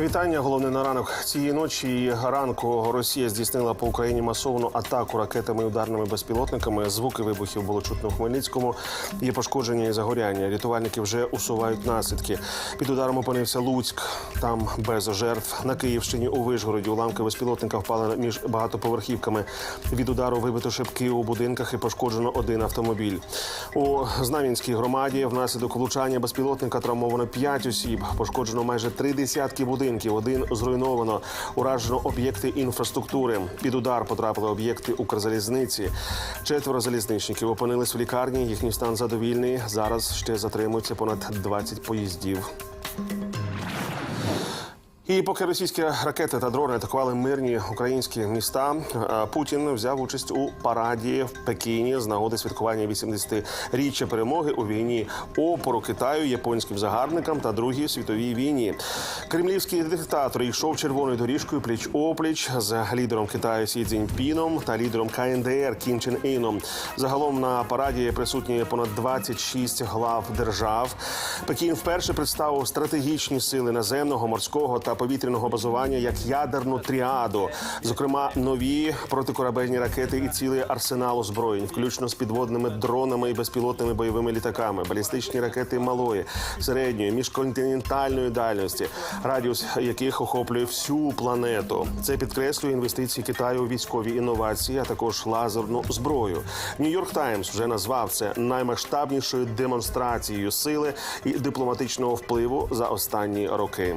Вітання. Головне на ранок цієї ночі ранку Росія здійснила по Україні масовану атаку ракетами і ударними безпілотниками. Звуки вибухів було чутно у Хмельницькому. Є пошкодження і загоряння. Рятувальники вже усувають наслідки. Під ударом опинився Луцьк. Там без жертв на Київщині у Вишгороді уламки безпілотника впали між багатоповерхівками. Від удару вибито шибки у будинках і пошкоджено один автомобіль. У Знам'янській громаді внаслідок влучання безпілотника травмовано 5 осіб. Пошкоджено майже три десятки будинків. Один зруйновано. Уражено об'єкти інфраструктури. Під удар потрапили об'єкти Укрзалізниці. Четверо залізничників опинились в лікарні. Їхній стан задовільний. Зараз ще затримується понад 20 поїздів. І поки російські ракети та дрони атакували мирні українські міста, е, Путін взяв участь у параді в Пекіні з нагоди святкування 80-річчя перемоги у війні опору Китаю японським загарбникам та другій світовій війні. Кремлівський диктатор йшов червоною доріжкою пліч опліч з лідером Китаю Сі Цзіньпіном та лідером КНДР Кім Чен Іном. Загалом на параді присутні понад 26 глав держав. Пекін вперше представив стратегічні сили наземного, морського та повітряного базування як ядерну тріаду, зокрема нові протикорабельні ракети і цілий арсенал озброєнь, включно з підводними дронами і безпілотними бойовими літаками, балістичні ракети малої, середньої, міжконтинентальної дальності, радіус яких охоплює всю планету. Це підкреслює інвестиції Китаю у військові інновації, а також лазерну зброю. Нью-Йорк Таймс вже назвав це наймасштабнішою демонстрацією сили і дипломатичного впливу за останні роки.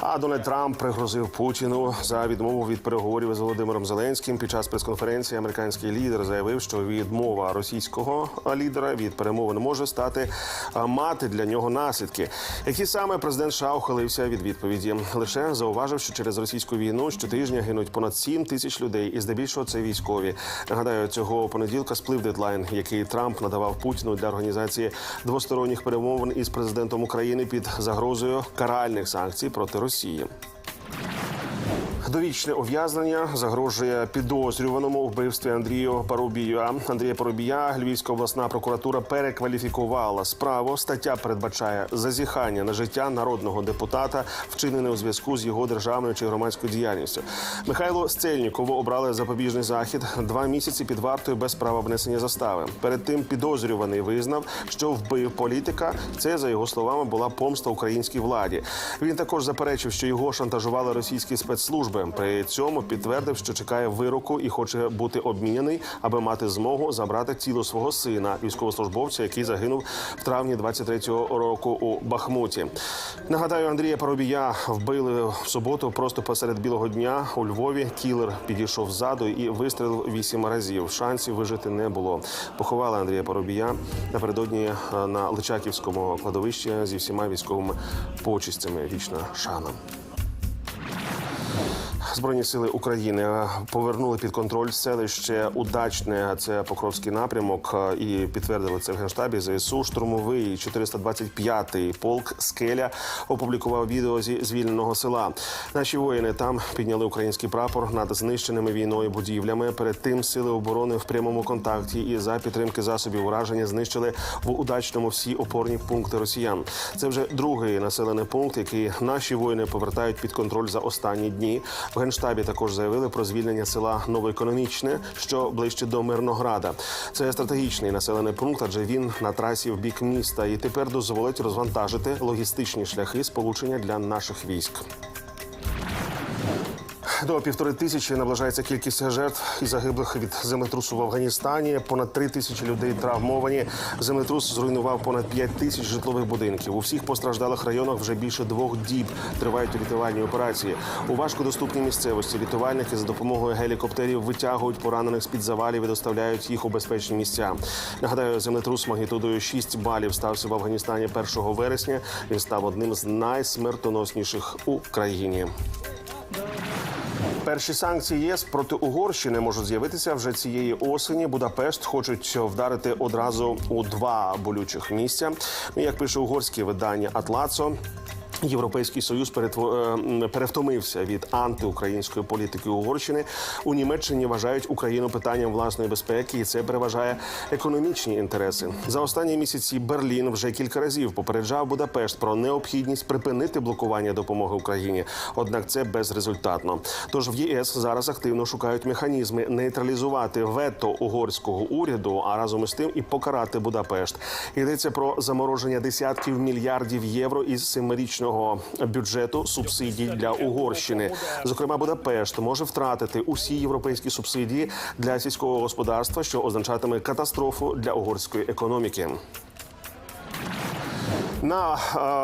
А Дональд Трамп пригрозив Путіну за відмову від переговорів з Володимиром Зеленським. Під час прес-конференції американський лідер заявив, що відмова російського лідера від перемовин може стати мати для нього наслідки. Які саме президент США ухилився від відповіді, лише зауважив, що через російську війну щотижня гинуть понад 7 тисяч людей, і здебільшого це військові. Нагадаю, цього понеділка сплив дедлайн, який Трамп надавав Путіну для організації двосторонніх перемовин із президентом України під загрозою каральних санкцій проти Росії. Росії. Довічне ув'язнення загрожує підозрюваному вбивстві Андрію Парубія. Андрія Парубія Львівська обласна прокуратура перекваліфікувала справу. Стаття передбачає зазіхання на життя народного депутата, вчинене у зв'язку з його державною чи громадською діяльністю. Михайло Стельнікову обрали запобіжний захід два місяці під вартою без права внесення застави. Перед тим підозрюваний визнав, що вбив політика. Це за його словами була помста українській владі. Він також заперечив, що його шантажували російські спецслужби. При цьому підтвердив, що чекає вироку і хоче бути обміняний, аби мати змогу забрати тіло свого сина, військовослужбовця, який загинув в травні 23-го року у Бахмуті. Нагадаю, Андрія Парубія вбили в суботу просто посеред білого дня у Львові. Кілер підійшов ззаду і вистрілив вісім разів. Шансів вижити не було. Поховали Андрія Парубія напередодні е, на Личаківському кладовищі зі всіма військовими почистями. Вічна шана. Збройні сили України повернули під контроль селище Удачне. Це Покровський напрямок. І підтвердили це в генштабі ЗСУ. Штурмовий 425-й полк Скеля опублікував відео зі звільненого села. Наші воїни там підняли український прапор над знищеними війною будівлями. Перед тим сили оборони в прямому контакті і за підтримки засобів ураження знищили в удачному всі опорні пункти росіян. Це вже другий населений пункт, який наші воїни повертають під контроль за останні дні. В генштабі також заявили про звільнення села Новоекономічне, що ближче до Мирнограда. Це стратегічний населений пункт, адже він на трасі в бік міста і тепер дозволить розвантажити логістичні шляхи сполучення для наших військ. До півтори тисячі наближається кількість жертв і загиблих від землетрусу в Афганістані. Понад три тисячі людей травмовані. Землетрус зруйнував понад п'ять тисяч житлових будинків. У всіх постраждалих районах вже більше двох діб тривають рятувальні операції. У важкодоступній місцевості рятувальники за допомогою гелікоптерів витягують поранених з під завалів і доставляють їх у безпечні місця. Нагадаю, землетрус магнітудою 6 балів стався в Афганістані 1 вересня. Він став одним з найсмертоносніших у країні. Перші санкції ЄС проти Угорщини можуть з'явитися вже цієї осені. Будапешт хочуть вдарити одразу у два болючих місця. Ну, як пише угорське видання Атлацо. Європейський союз е, перевтомився від антиукраїнської політики Угорщини. У Німеччині вважають Україну питанням власної безпеки, і це переважає економічні інтереси. За останні місяці Берлін вже кілька разів попереджав Будапешт про необхідність припинити блокування допомоги Україні. Однак це безрезультатно. Тож в ЄС зараз активно шукають механізми нейтралізувати вето угорського уряду, а разом із тим і покарати Будапешт. Йдеться про замороження десятків мільярдів євро із семирічного бюджету субсидій для Угорщини. Зокрема, Будапешт може втратити усі європейські субсидії для сільського господарства, що означатиме катастрофу для угорської економіки. На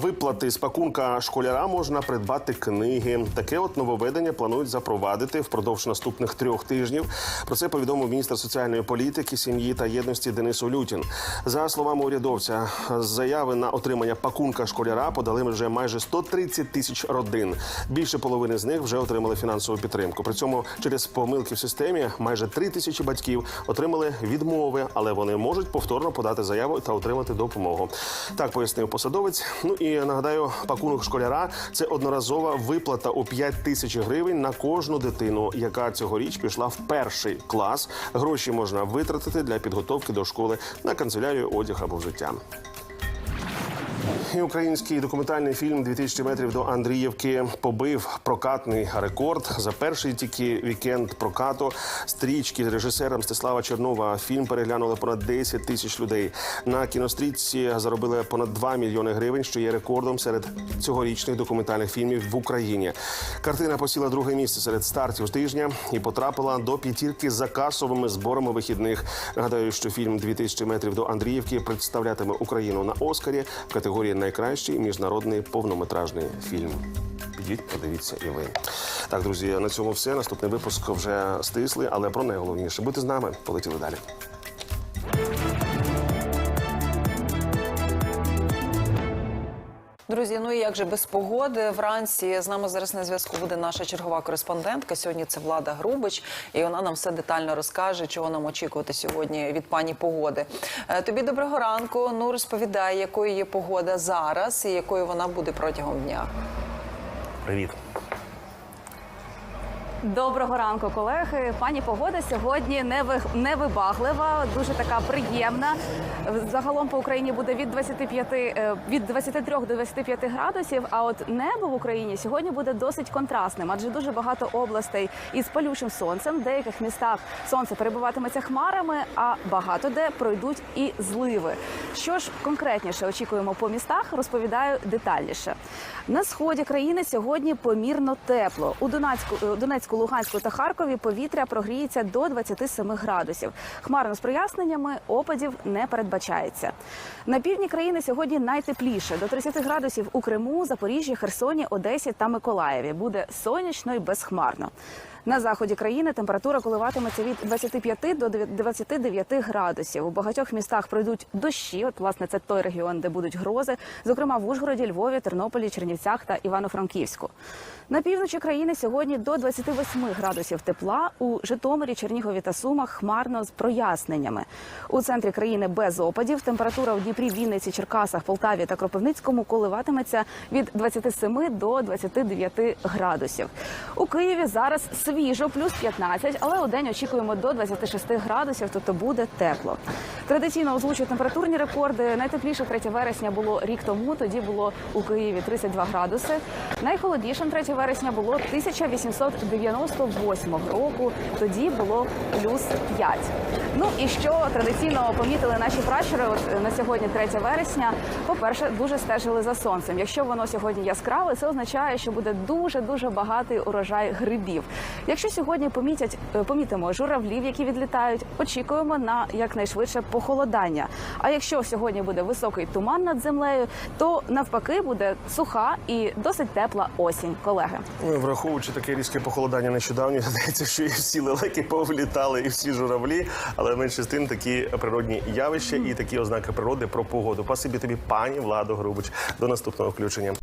виплати з пакунка школяра можна придбати книги. Таке от нововведення планують запровадити впродовж наступних трьох тижнів. Про це повідомив міністр соціальної політики, сім'ї та єдності Денис Олютін. За словами урядовця, заяви на отримання пакунка школяра подали вже майже 130 тисяч родин. Більше половини з них вже отримали фінансову підтримку. При цьому через помилки в системі майже 3 тисячі батьків отримали відмови, але вони можуть повторно подати заяву та отримати допомогу. Так пояснив посадовець. Ну і нагадаю, пакунок школяра це одноразова виплата у 5 тисяч гривень на кожну дитину, яка цьогоріч пішла в перший клас. Гроші можна витратити для підготовки до школи на канцелярію, одяг або взуття. І український документальний фільм «2000 метрів до Андріївки побив прокатний рекорд за перший тільки вікенд прокату стрічки з режисера Мстислава Чернова. Фільм переглянули понад 10 тисяч людей. На кінострічці заробили понад 2 мільйони гривень, що є рекордом серед цьогорічних документальних фільмів в Україні. Картина посіла друге місце серед стартів тижня і потрапила до п'ятірки за касовими зборами вихідних. Нагадаю, що фільм «2000 метрів до Андріївки представлятиме Україну на Оскарі в категорії найкращий міжнародний повнометражний фільм. Підіть, подивіться і ви. Так, друзі, на цьому все. Наступний випуск вже стисли, але про найголовніше. Будьте з нами. Полетіли далі. Друзі, ну і як же без погоди вранці з нами зараз на зв'язку буде наша чергова кореспондентка. Сьогодні це Влада Грубич, і вона нам все детально розкаже, чого нам очікувати сьогодні від пані погоди. Е, Тобі доброго ранку. Ну розповідай, якою є погода зараз і якою вона буде протягом дня. Привіт. Доброго ранку, колеги. Пані погода сьогодні неви- невибаглива, дуже така приємна. Загалом по Україні буде від 25, е, від 23 до 25 градусів. А от небо в Україні сьогодні буде досить контрастним, адже дуже багато областей із палючим сонцем. В деяких містах сонце перебуватиметься хмарами, а багато де пройдуть і зливи. Що ж конкретніше очікуємо по містах, розповідаю детальніше. На сході країни сьогодні помірно тепло. У Донецьку, у Донецьку, Луганську та Харкові повітря прогріється до 27 градусів. Хмарно з проясненнями опадів не передбачається. На півдні країни сьогодні найтепліше до 30 градусів у Криму, Запоріжжі, Херсоні, Одесі та Миколаєві. Буде сонячно і безхмарно. На заході країни температура коливатиметься від 25 до 29 градусів. У багатьох містах пройдуть дощі. От власне це той регіон, де будуть грози, зокрема в Ужгороді, Львові, Тернополі, Чернівцях та Івано-Франківську. На півночі країни сьогодні до 28 градусів тепла. У Житомирі, Чернігові та Сумах хмарно з проясненнями. У центрі країни без опадів. Температура у Дніпрі, Вінниці, Черкасах, Полтаві та Кропивницькому коливатиметься від 27 до 29 градусів. У Києві зараз свіжо, плюс 15, але у день очікуємо до 26 градусів, тобто буде тепло. Традиційно озвучую температурні рекорди. Найтепліше 3 вересня було рік тому. Тоді було у Києві 32 градуси. Найхолоднішим 3 вересня було 1898 року. Тоді було плюс 5. Ну і що традиційно помітили наші пращури от е, на сьогодні, 3 вересня. По-перше, дуже стежили за сонцем. Якщо воно сьогодні яскраве, це означає, що буде дуже дуже багатий урожай грибів. Якщо сьогодні помітять, е, помітимо журавлів, які відлітають, очікуємо на якнайшвидше похолодання. А якщо сьогодні буде високий туман над землею, то навпаки буде суха і досить тепла осінь, колеги. Ну, Враховуючи таке різке похолодання нещодавно, здається, що і всі лелеки повлітали, і всі журавлі, але менше з тим такі природні явища і такі ознаки природи про погоду. Пасибі тобі, пані Владо Грубич. До наступного включення.